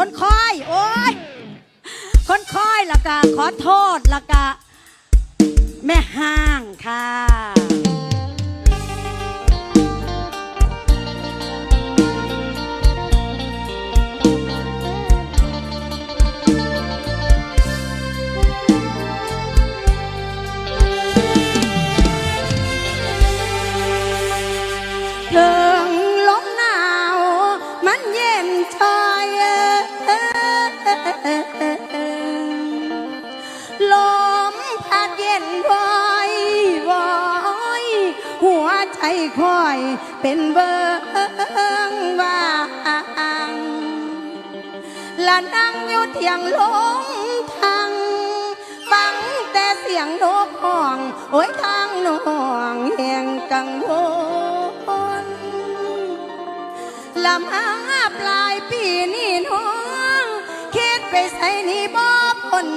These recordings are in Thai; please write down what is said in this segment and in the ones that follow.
คนคอย โอ้ย คนคอยละกะขอโทษละกะ แม่ห้างค่ะ เธอ นวอยบอยหัวใจคอยเป็นเบิงว่างและนั่งอยู่เทียงลงทางฟังแต่เสียงโนกห้อง โอ้ยทางนองแห่งกังวลลำอาปลายปีนี้น้องคิดไปใส่นี่บ่พ้น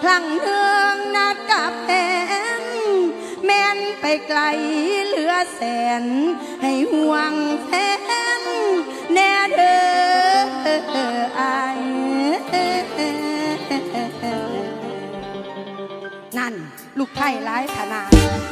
พลังเนื้อ กับแฟนแม่นไปไกลเหลือแสน ให้ห่วงแฟนแน่เด้อไอนั่น ลูกไผ่ร้ายขนาด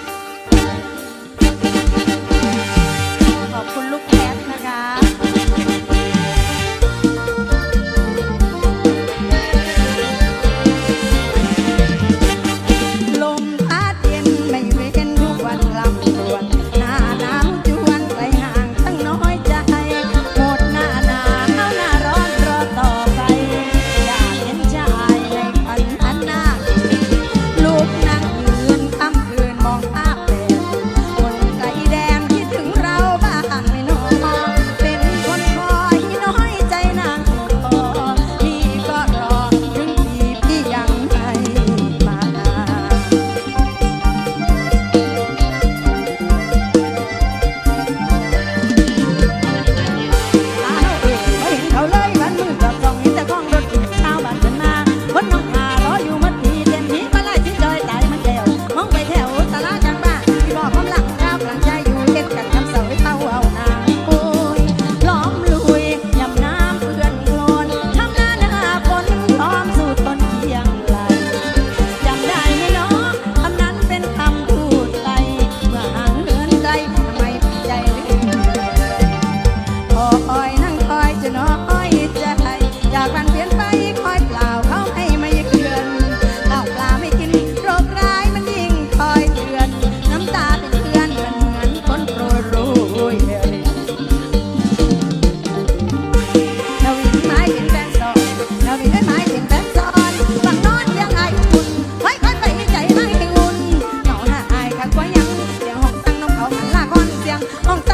on